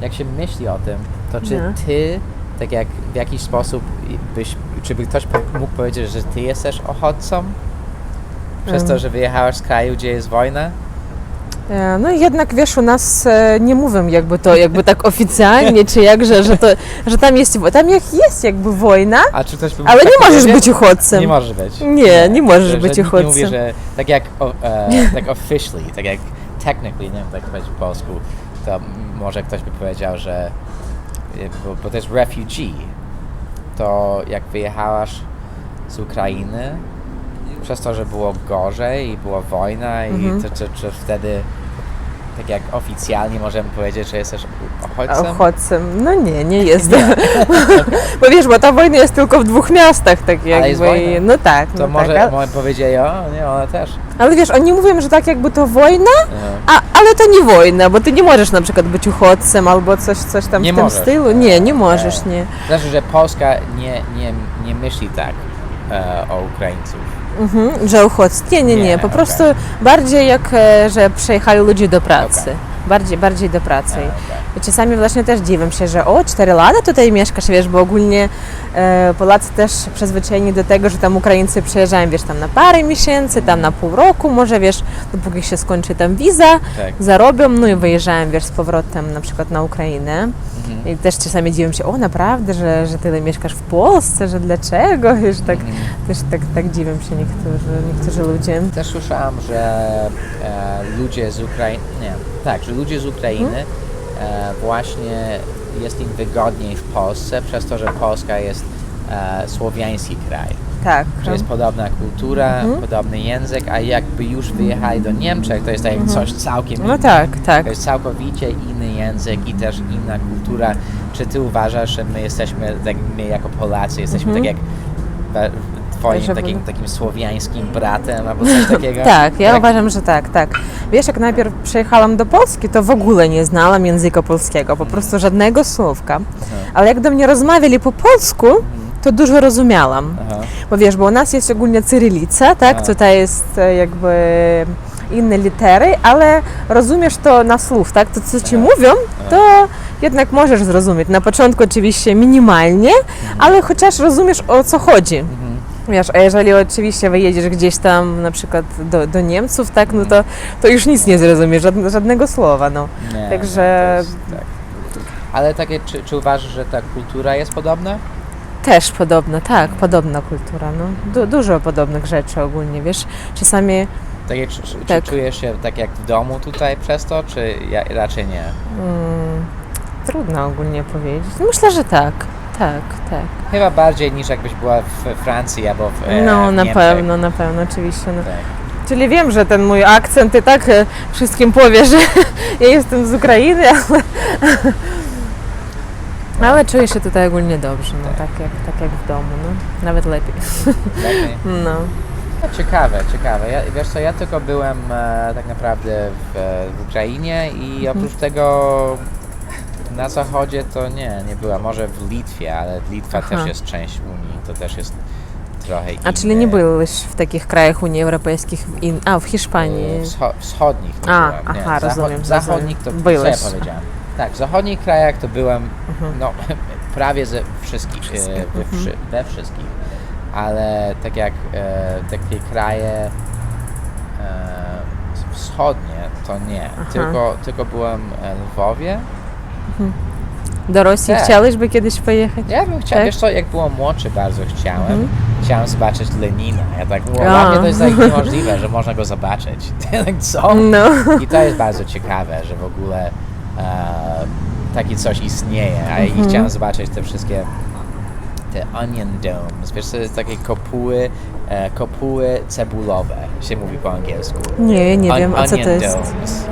jak się myśli o tym, to czy No. ty, tak jak w jakiś sposób byś, czy by ktoś mógł powiedzieć, że ty jesteś ochotcą? Przez to, że wyjechałeś z kraju, gdzie jest wojna? E, No i jednak wiesz, u nas e, nie mówią jakby to, jakby tak oficjalnie, czy jak, że, to, że tam jest, tam jak jest jakby wojna, ale mógł nie tak możesz być uchodźcem. Nie możesz być. Nie, nie możesz że, być że nikt Nie mówi, uchodźcą. że tak jak o, e, tak officially, tak jak technically, nie wiem jak powiedzieć po polsku, to może ktoś by powiedział, że e, bo, bo to jest refugee, to jak wyjechałaś z Ukrainy, przez to, że było gorzej i była wojna i Mhm. to, to, to wtedy tak jak oficjalnie możemy powiedzieć, że jesteś uchodźcą? Uchodźcem. No nie, nie jestem. bo wiesz, bo ta wojna jest tylko w dwóch miastach, tak jakby. jest wojna. No tak, To no może, tak. może powiedzieć, o nie, ona też. Ale wiesz, oni mówią, że tak jakby to wojna, E, a, ale to nie wojna, bo ty nie możesz na przykład być uchodźcem albo coś, coś tam Nie w tym możesz. stylu. Nie, nie możesz, nie. Znaczy, że Polska nie, nie, nie myśli tak e, o Ukraińców. Mhm, że uchodźcy. Nie, nie, nie. Nie, Po okej. prostu bardziej jak, e, że przyjechali ludzie do pracy. Okej. Bardziej, bardziej do pracy. I czasami właśnie też dziwię się, że o, 4 lata tutaj mieszkasz, wiesz, bo ogólnie Polacy też przyzwyczajeni do tego, że tam Ukraińcy przyjeżdżają, wiesz, tam na parę miesięcy, tam na pół roku, może, wiesz, dopóki się skończy tam wiza, Tak. zarobią, no i wyjeżdżają, wiesz, z powrotem na przykład na Ukrainę. Mhm. I też czasami dziwię się, o naprawdę, że, że tyle mieszkasz w Polsce, że dlaczego, wiesz, tak, Mhm. też tak, tak dziwią się niektórzy, niektórzy ludzie. Też słyszałam, że e, ludzie z Ukrainy, nie, tak, że ludzie z Ukrainy Mhm. e, właśnie jest im wygodniej w Polsce, przez to, że Polska jest e, słowiański kraj. Tak. Że jest podobna kultura, Mhm. podobny język, a jakby już wyjechali do Niemczech, to jest tak jak coś całkiem No tak, tak. To jest całkowicie inny język i też inna kultura. Czy ty uważasz, że my jesteśmy, tak my jako Polacy, jesteśmy Mhm. tak jak twoim Że takim, takim słowiańskim bratem albo coś takiego? Tak, ja uważam, że tak, tak. Wiesz, jak najpierw przyjechałam do Polski, to w ogóle nie znałam języka polskiego, po prostu żadnego słówka. Ale jak do mnie rozmawiali po polsku, to dużo rozumiałam. Aha. Bo wiesz, bo u nas jest ogólnie cyrylica, tak? A. Tutaj jest e, jakby inne litery, ale rozumiesz to na słów, tak? To, co ci Aha. mówią, to jednak możesz zrozumieć. Na początku oczywiście minimalnie, ale chociaż rozumiesz o co chodzi. Wiesz, a jeżeli oczywiście wyjedziesz gdzieś tam na przykład do, do Niemców, tak, no to, to już nic nie zrozumiesz, żadne, żadnego słowa, no. Nie, Także- to jest, tak. Ale takie, czy, czy uważasz, że ta kultura jest podobna? Też podobna, tak, podobna kultura, no. Du, dużo podobnych rzeczy ogólnie, wiesz. Czasami Tak, jak, czy, czy Tak. czujesz się tak jak w domu tutaj przez to, czy ja, raczej nie? mm, trudno ogólnie powiedzieć. Myślę, że tak, tak, tak. Chyba bardziej niż jakbyś była w Francji albo w e, No, w na Niemczech. pewno, na pewno, oczywiście. No. Tak. Czyli wiem, że ten mój akcent i tak e, wszystkim powie, że ja jestem z Ukrainy, ale, ale czuję się tutaj ogólnie dobrze, no, tak, jak, tak jak w domu, no. Nawet lepiej. Lepiej. No. Ciekawe, ciekawe. Ja, wiesz co, ja tylko byłem e, tak naprawdę w, w Ukrainie i Mhm. oprócz tego na zachodzie to nie, nie była. Może w Litwie, ale Litwa Aha. też jest część Unii, to też jest trochę inne. A czyli nie byłeś w takich krajach Unii Europejskiej, w in, a w Hiszpanii? Wscho- wschodnich to A, byłem. Nie, aha, zacho- rozumiem, zachodnich to rozumiem. co ja Byłeś. powiedziałem? Tak, w zachodnich krajach to byłem Mhm. no, prawie ze wszystkich, e, Wszystkich, we, mhm. we wszystkich. Ale tak jak e, takie kraje e, wschodnie, to nie. Aha. Tylko, tylko byłem e, w Lwowie. Do Rosji Tak. chciałeś by kiedyś pojechać? Ja bym chciał, Tak? wiesz co, jak byłem młodszy bardzo chciałem. Mhm. Chciałem zobaczyć Lenina. Ja tak, wow, A. dla mnie to jest tak niemożliwe, że można go zobaczyć. tak co? No. I to jest bardzo ciekawe, że w ogóle e, takie coś istnieje. A i Mhm. chciałem zobaczyć te wszystkie te onion domes, wiesz, to jest takie kopuły, e, kopuły cebulowe, się mówi po angielsku. Nie, nie On- wiem, a co to jest? domes.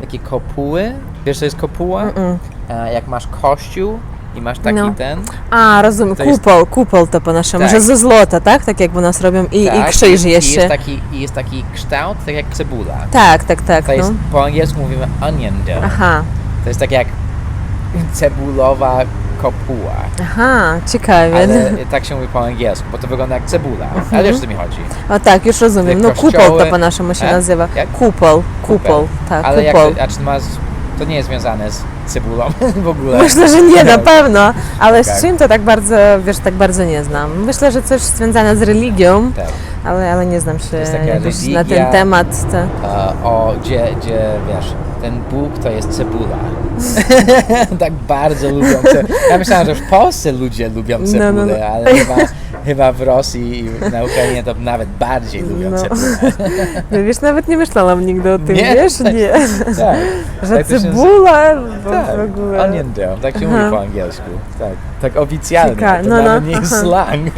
Takie kopuły, wiesz, to jest kopuła? Mm-mm. E, jak masz kościół i masz taki No. ten, A, rozumiem, To jest- kupol, kupol to po naszemu, Tak. że ze złota, tak? Tak jak u nas robią i, i tak, krzyż i jeszcze. jest taki, i jest taki kształt, tak jak cebula. Tak, tak, tak, To jest, no. po angielsku mówimy onion dome. Aha, To jest tak jak cebulowa kopuła. aha, ciekawie. Ale tak się mówi po angielsku, bo to wygląda jak cebula. Ale wiesz o co mi chodzi. O tak, już rozumiem. Te No kupol kościoły- to po naszemu się E? nazywa. Jak? Kupol, kupol, tak, Ale jak, kupol. a czy masz to nie jest związane z cebulą w ogóle. Myślę, że nie, na pewno, ale Tak. z czym to tak bardzo, wiesz, tak bardzo nie znam. Myślę, że coś związane z religią, Tak. ale, ale nie znam się jakoś na religia. ten temat. To... O, gdzie, gdzie, wiesz, ten Bóg to jest cebula. tak bardzo lubią ce... Ja myślałem, że w Polsce ludzie lubią No, cebulę, no, no. ale chyba, chyba w Rosji i na Ukrainie to nawet bardziej lubią No. No wiesz, nawet nie myślałam nigdy o tym, Nie? wiesz? Nie. Tak. Że Tak to się cebula Tak, w ogóle... onion dome, tak się Aha. mówi po angielsku. Tak, tak oficjalnie, Cieka- to no, no, nawet nie jest slang.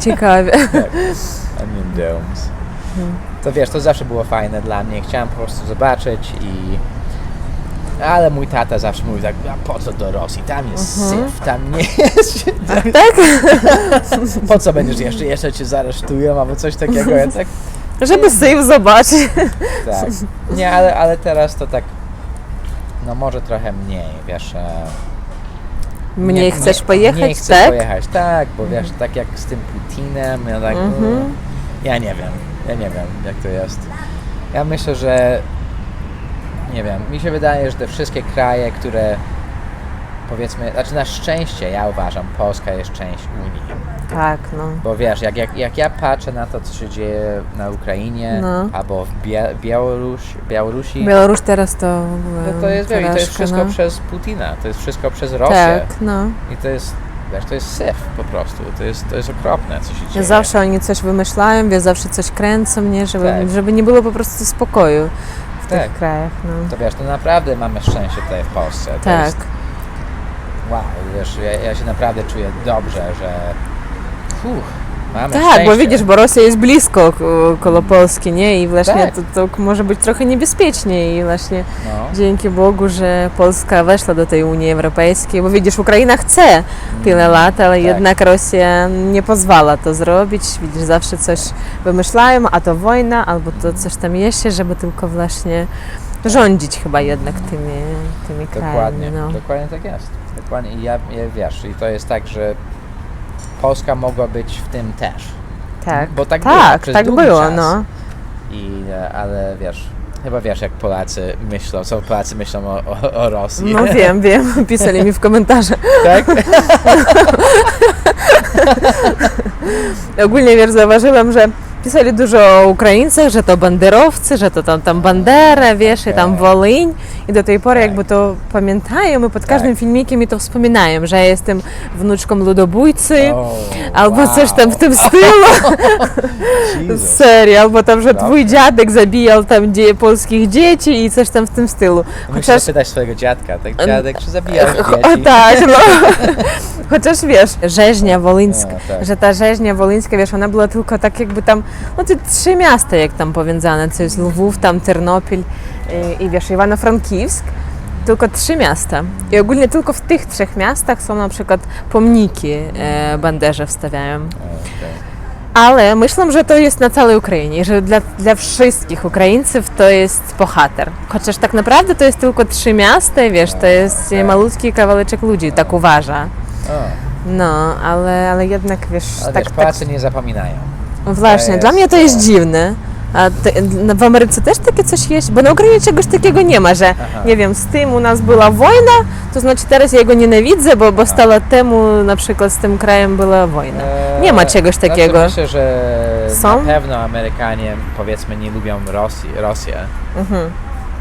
Ciekawie. Onion domes. To wiesz, to zawsze było fajne dla mnie. Chciałem po prostu zobaczyć i... Ale mój tata zawsze mówił tak, a po co do Rosji? Tam jest syf, tam nie jest... Tak? po co będziesz jeszcze, jeszcze cię zaresztują albo coś takiego. Ja tak, Żeby syf zobaczyć. tak. Nie, ale, ale teraz to tak... No może trochę mniej, wiesz... E, Mniej nie- chcesz pojechać, Nie chcę tak? pojechać, tak, bo wiesz, tak jak z tym Putinem, ja tak, Mhm. mm, ja nie wiem, ja nie wiem jak to jest. Ja myślę, że nie wiem, mi się wydaje, że te wszystkie kraje, które powiedzmy, znaczy na szczęście ja uważam, Polska jest część Unii. Tak, no. Bo wiesz, jak, jak, jak ja patrzę na to, co się dzieje na Ukrainie No. albo w Białoruś, Białorusi, Białoruś teraz to w ogóle to, to jest, wiesz, i to jest porażka, wszystko no. przez Putina, to jest wszystko przez Rosję. Tak, no. I to jest, wiesz, to jest syf po prostu. To jest, to jest okropne, co się dzieje. Zawsze oni coś wymyślają, wie, zawsze coś kręcą, nie? Żeby, Tak. żeby nie było po prostu spokoju Tak. tych krajach, no. To wiesz, to naprawdę mamy szczęście tutaj w Polsce. To Tak. Jest, wow, wiesz, ja, ja się naprawdę czuję dobrze, że uff, mamy Tak, szczęście. bo widzisz, bo Rosja jest blisko ko- koło Polski, nie? I właśnie Tak. to, to może być trochę niebezpiecznie i właśnie No, dzięki Bogu, że Polska weszła do tej Unii Europejskiej, bo widzisz, Ukraina chce tyle lat, ale tak. jednak Rosja nie pozwala to zrobić. Widzisz, zawsze coś wymyślają, a to wojna, albo to coś tam jeszcze, żeby tylko właśnie rządzić chyba jednak tymi, tymi krajami. dokładnie, No. dokładnie tak jest. Dokładnie i ja, ja wiesz, i to jest tak, że Polska mogła być w tym też. Tak, Bo tak było tak, przez tak było, czas. no. I, e, ale wiesz, chyba wiesz jak Polacy myślą, co Polacy myślą o, o, o Rosji. No wiem, wiem, pisali mi w komentarzach. tak? Ogólnie wiesz, zauważyłam, że pisali dużo o Ukraińcach, że to banderowcy, że to tam, tam Bandera, wiesz, i tam Tak. Wolyń. I do tej pory Tak. jakby to pamiętają i pod każdym Tak. filmikiem mi to wspominają, że ja jestem wnuczką ludobójcy. O, Albo wow. coś tam w tym stylu, Jesus. serio, albo tam, że twój dziadek zabijał tam dzie- polskich dzieci i coś tam w tym stylu. Musisz Chociaż, zapytać swojego dziadka, tak dziadek, czy zabijał Cho- dzieci? tak, no. Chociaż wiesz, rzeźnia No, tak. że ta rzeźnia wolyńska, wiesz, ona była tylko tak jakby tam, no te trzy miasta jak tam powiązane, to jest Lwów, tam Ternopil i, i wiesz, Iwano-Frankiwsk. Tylko trzy miasta. I ogólnie tylko w tych trzech miastach są na przykład pomniki e, Banderze wstawiają. Ale myślę, że to jest na całej Ukrainie, że dla, dla wszystkich Ukraińców to jest bohater. Chociaż tak naprawdę to jest tylko trzy miasta i wiesz, to jest malutki kawałeczek ludzi, tak uważa. No, ale, ale jednak wiesz, ale tak, wiesz, tak Polacy nie zapominają. Właśnie, jest dla mnie to jest dziwne. A te, no, w Ameryce też takie coś jest? Bo na Ukrainie czegoś takiego nie ma, że Aha. nie wiem, z tym u nas była wojna, to znaczy teraz ja go nienawidzę, bo, bo 100 lat temu na przykład z tym krajem była wojna. Nie ma czegoś Znaczy, takiego. myślę, że Są? na pewno Amerykanie powiedzmy nie lubią Rosji, Rosję. Mhm.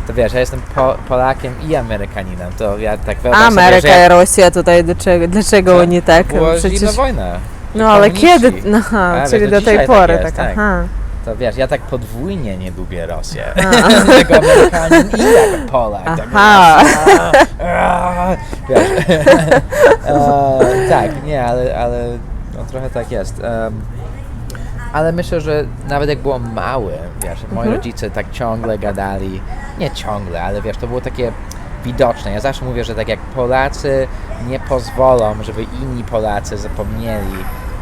To wiesz, ja jestem po, Polakiem i Amerykaninem, to ja tak wyobraź Ameryka sobie, że i Rosja tutaj, dlaczego, dlaczego Tak, oni tak? była Przecież... zimna wojna. No ale kiedy? No, aha, A, czyli wiesz, do tej dzisiaj tak pory, jest, tak, tak. aha. To wiesz, ja tak podwójnie nie lubię Rosję. jako Amerykanin i jako Polak. Tak, Aha. wiesz. e, tak, nie, ale, ale no, trochę tak jest. Em, ale myślę, że nawet jak byłem mały, wiesz, moi Mhm. rodzice tak ciągle gadali, nie ciągle, ale wiesz, to było takie widoczne. Ja zawsze mówię, że tak jak Polacy nie pozwolą, żeby inni Polacy zapomnieli,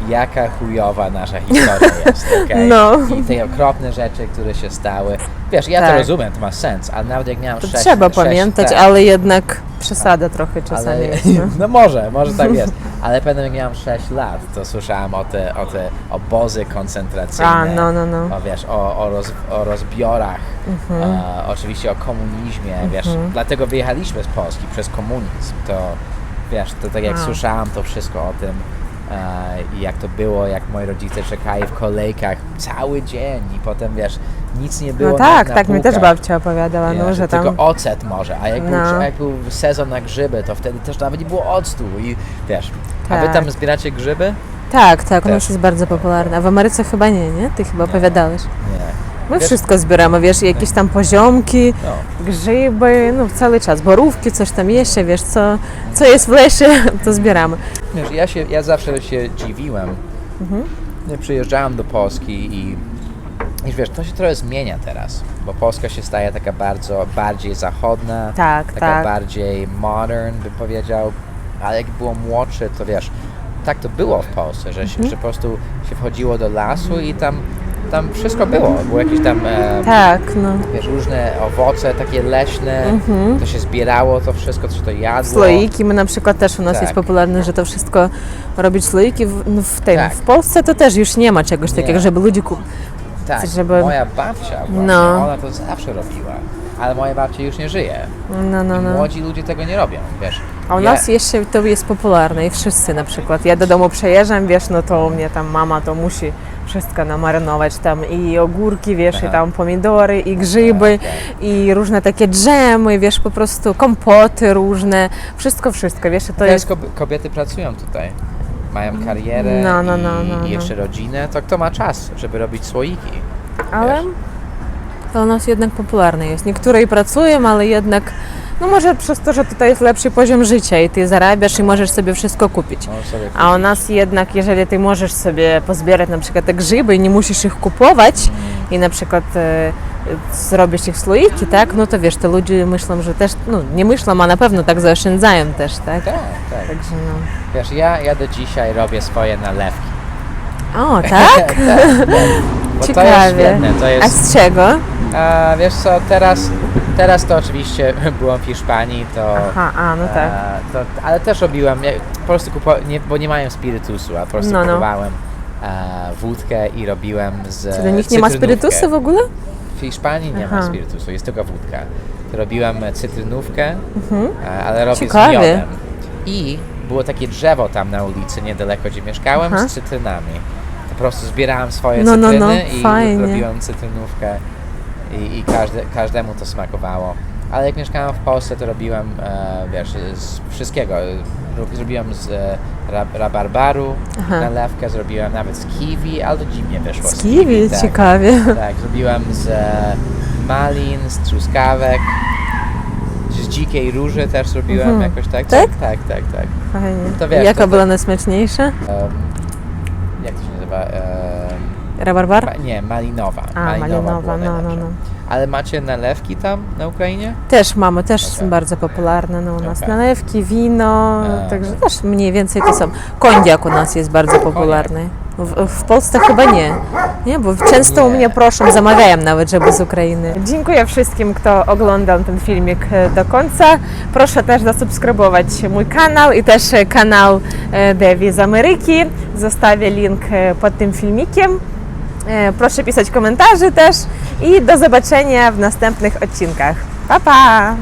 jaka chujowa nasza historia jest, okej? No. I te okropne rzeczy, które się stały. Wiesz, ja Tak. to rozumiem, to ma sens, ale nawet jak miałem To sześć, trzeba sześć, pamiętać, tak, ale jednak przesada trochę czasami Ale, jest. No. no może, może tak jest. Ale pamiętam jak miałem 6 lat, to słyszałem o te, o te obozy koncentracyjne. A, no, no, no. O, wiesz, o, o, roz, o rozbiorach, Mhm. e, oczywiście o komunizmie, wiesz, dlatego wyjechaliśmy z Polski przez komunizm, to wiesz, to tak jak A. słyszałem to wszystko o tym i jak to było, jak moi rodzice czekali w kolejkach cały dzień i potem, wiesz, nic nie było No na, tak, na tak, mi też półkach. babcia opowiadała, no, Wiesz, że tam... Tylko ocet może, a jak, był, No. jak był sezon na grzyby, to wtedy też nawet nie było octu i wiesz, a wy Tak. tam zbieracie grzyby? Tak, tak, u nas Też. jest bardzo popularna. A w Ameryce chyba nie, nie? Ty chyba opowiadałeś. Nie. My Wiesz- wszystko zbieramy, wiesz, jakieś tam poziomki, No. grzyby, no cały czas, borówki, coś tam jeszcze, wiesz, co, co jest w lesie, to zbieramy. Wiesz, ja, się, ja zawsze się dziwiłem. Mhm. Ja przyjeżdżałem do Polski i, i wiesz, to się trochę zmienia teraz, bo Polska się staje taka bardzo, bardziej zachodna, Tak, taka tak. bardziej modern, bym powiedział, ale jak było młodszy, to wiesz, tak to było w Polsce, że, Mhm. się, że po prostu się wchodziło do lasu i tam, tam wszystko było, było jakieś tam... E, Tak, no. Wiesz, różne owoce takie leśne, to się zbierało to wszystko, co to jadło. Słoiki, my na przykład też u nas Tak. jest popularne, że to wszystko robić słoiki w, no, w tym. Tak. W Polsce to też już nie ma czegoś Nie. takiego, żeby ludzie kup... Tak, żeby- moja babcia właśnie, No. ona to zawsze robiła, ale moja babcia już nie żyje. No, no, I no. młodzi ludzie tego nie robią, wiesz. A u Ja- nas jeszcze to jest popularne i wszyscy na przykład. Ja do domu przejeżdżam, wiesz, no to u mnie tam mama to musi wszystko namarynować tam i ogórki, wiesz, Aha. i tam pomidory, i grzyby, Tak, i różne takie dżemy, wiesz, po prostu kompoty różne, wszystko, wszystko, wiesz, to Teraz jest... kob- kobiety pracują tutaj, mają karierę No, no, i, no, no, i no. jeszcze rodzinę, to kto ma czas, żeby robić słoiki? Ale wiesz. to u nas jednak popularne jest. Niektóre i pracują, ale jednak, no może przez to, że tutaj jest lepszy poziom życia i ty zarabiasz i możesz sobie wszystko kupić. Możesz sobie A u kupić. nas jednak, jeżeli ty możesz sobie pozbierać na przykład te grzyby i nie musisz ich kupować i na przykład e, zrobić ich słoiki, tak, no to wiesz, to ludzie myślą, że też, no nie myślą, a na pewno tak zaoszczędzają też, tak? Tak, tak. Także no. Wiesz, ja, ja do dzisiaj robię swoje nalewki. O, tak? Bo to jest Ciekawie. świetne, to A jest... z czego? A, wiesz co, teraz, teraz to oczywiście byłem w Hiszpanii, to... Aha, a, no tak. E, to, ale też robiłem, ja po prostu nie, bo nie mają spirytusu, a po prostu No, no. kupowałem e, wódkę i robiłem z Czy do nich nie ma cytrynówkę. spirytusu w ogóle? W Hiszpanii nie ma Aha. spirytusu, jest tylko wódka. Robiłem cytrynówkę, e, ale robię Ciekawie. z miodem. I było takie drzewo tam na ulicy, niedaleko gdzie mieszkałem, Aha. z cytrynami. Prostu zbierałem swoje No, no, cytryny no, i fajnie. robiłem cytrynówkę i, i każde, każdemu to smakowało. Ale jak mieszkałem w Polsce, to robiłem, e, wiesz, z wszystkiego. Rob- Zrobiłem z e, ra, rabarbaru Aha. nalewkę, zrobiłem nawet z kiwi, ale to dziwnie wyszło. Z kiwi, tak. ciekawie. Tak, zrobiłem z e, malin, z truskawek, z dzikiej róży też zrobiłem Mhm. jakoś tak. Tak? Tak, tak, tak. Fajnie. To wiesz, Jaka to- była najsmaczniejsza? Się nazywa? Em, Rabarbar? ma, nie, malinowa. A, malinowa, malinowa, no, no, no. Ale macie nalewki tam na Ukrainie? Też mamy, też są Okej. bardzo popularne no, u nas. Okej. Nalewki, wino, A. także też mniej więcej to są. Kondiak u nas jest bardzo popularny. W, w Polsce chyba nie. Nie, bo często u Nie. mnie proszą, zamawiają nawet, żeby z Ukrainy. Dziękuję wszystkim, kto oglądał ten filmik do końca. Proszę też zasubskrybować mój kanał i też kanał e, Devi z Ameryki. Zostawię link e, pod tym filmikiem. E, Proszę pisać komentarze też i do zobaczenia w następnych odcinkach. Pa, pa!